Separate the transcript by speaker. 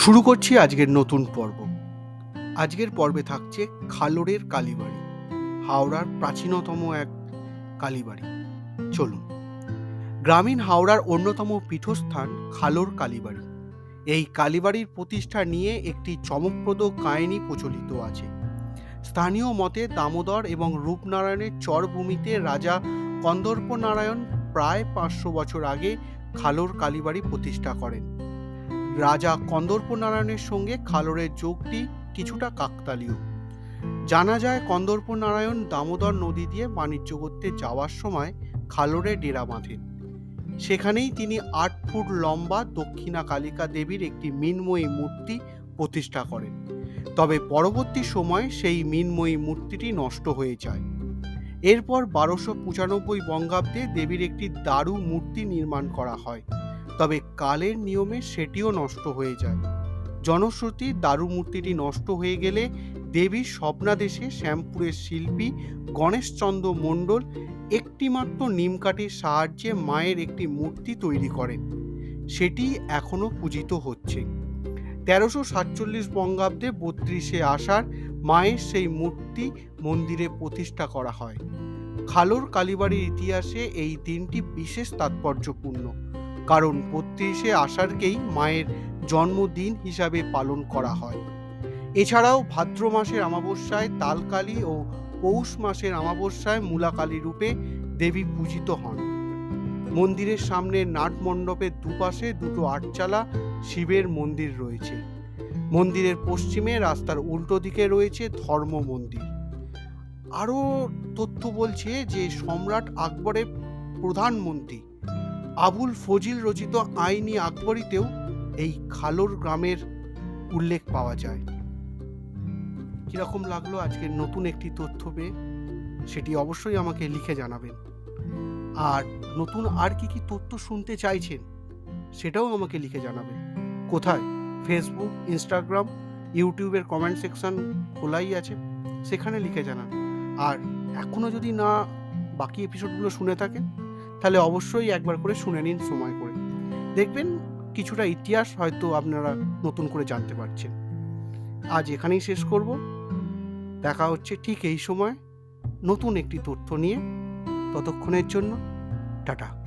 Speaker 1: শুরু করছি আজকের নতুন পর্ব। আজকের পর্বে থাকছে খালোরের কালীবাড়ি, হাওড়ার প্রাচীনতম এক কালীবাড়ি। চলুন। গ্রামীণ হাওড়ার অন্যতম পীঠস্থান খালোর কালীবাড়ি। এই কালীবাড়ির প্রতিষ্ঠা নিয়ে একটি চমকপ্রদ কাহিনী প্রচলিত আছে। স্থানীয় মতে দামোদর এবং রূপনারায়ণের চরভূমিতে রাজা কন্দর্প নারায়ণ প্রায় পাঁচশো বছর আগে খালোর কালীবাড়ি প্রতিষ্ঠা করেন। রাজা কন্দর্প নারায়ণের সঙ্গে খালোরের যোগটি কিছুটা কাকতালীয়। জানা যায় কন্দর্প নারায়ণ দামোদর নদী দিয়ে বাণিজ্য করতে যাওয়ার সময় খালোরে ডেরা বাঁধেন সেখানেই তিনি আট ফুট লম্বা দক্ষিণা কালিকা দেবীর একটি মিনময়ী মূর্তি প্রতিষ্ঠা করেন। তবে পরবর্তী সময় সেই মিনময়ী মূর্তিটি নষ্ট হয়ে যায়। এরপর বারোশো পঁচানব্বই বঙ্গাব্দে দেবীর একটি দারু মূর্তি নির্মাণ করা হয়। তবে কালের নিয়মে সেটিও নষ্ট হয়ে যায়। জনশ্রুতি দারু মূর্তিটি নষ্ট হয়ে গেলে দেবীর স্বপ্নাদেশে শ্যামপুরের শিল্পী গণেশচন্দ্র মণ্ডল একটিমাত্র নিমকাঠির সাহায্যে মায়ের একটি মূর্তি তৈরি করেন। সেটি এখনও পূজিত হচ্ছে। তেরোশো সাতচল্লিশ বঙ্গাব্দে বত্রিশে আষাঢ় মায়ের সেই মূর্তি মন্দিরে প্রতিষ্ঠা করা হয়। খালোর কালীবাড়ির ইতিহাসে এই দিনটি বিশেষ তাৎপর্যপূর্ণ। কারণ বত্রিশে আষাঢ়কেই মায়ের জন্মদিন হিসাবে পালন করা হয়। এছাড়াও ভাদ্র মাসের অমাবস্যায় তালকালী ও পৌষ মাসের অমাবস্যায় মূলাকালী রূপে দেবী পূজিত হন। মন্দিরের সামনে নাট মণ্ডপের দুপাশে দুটো আটচালা শিবের মন্দির রয়েছে। মন্দিরের পশ্চিমে রাস্তার উল্টো দিকে রয়েছে ধর্ম মন্দির। আরও তথ্য বলছে যে সম্রাট আকবরের প্রধানমন্ত্রী আবুল ফজিল রচিত আইনি আকবরীতেও এই খালোর গ্রামের উল্লেখ পাওয়া যায়। কীরকম লাগল আজকের নতুন একটি তথ্য পেয়ে? সেটি অবশ্যই আমাকে লিখে জানাবেন। আর নতুন আর কি কি তথ্য শুনতে চাইছেন, সেটাও আমাকে লিখে জানাবেন। কোথায়? ফেসবুক ইনস্টাগ্রাম ইউটিউবের কমেন্ট সেকশন খোলাই আছে, সেখানে লিখে জানান। আর এখনও যদি না বাকি এপিসোডগুলো শুনে থাকেন তাহলে অবশ্যই একবার করে শুনে নিন সময় করে। দেখবেন কিছুটা ইতিহাস হয়তো আপনারা নতুন করে জানতে পারছেন। আজ এখানেই শেষ করব। দেখা হচ্ছে ঠিক এই সময় নতুন একটি তথ্য নিয়ে। ততক্ষণের জন্য টাটা।